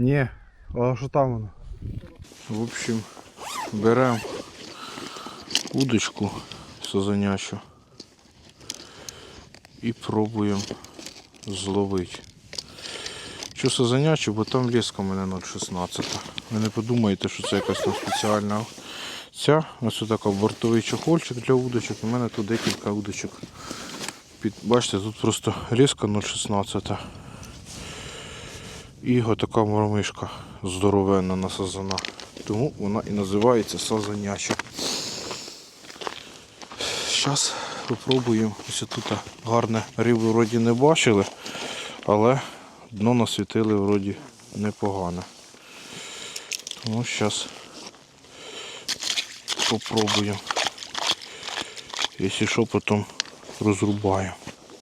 Ні, а що там воно? В общем, беремо удочку сазанячу і пробуємо зловити. Що сазанячу, бо там леска у мене 0,16. Ви не подумаєте, що це якась там спеціальна ця. Ось така бортовий чохольчик для удочок. У мене тут декілька удочок. Бачите, тут просто леска 0,16. І така мормишка здоровенна на сазана. Тому вона і називається сазаняча. Зараз спробуємо. Ось тут гарне рибу вроді не бачили, але дно насвітили вроді непогане. Тому зараз попробуємо. Якщо що, потім розрубаю.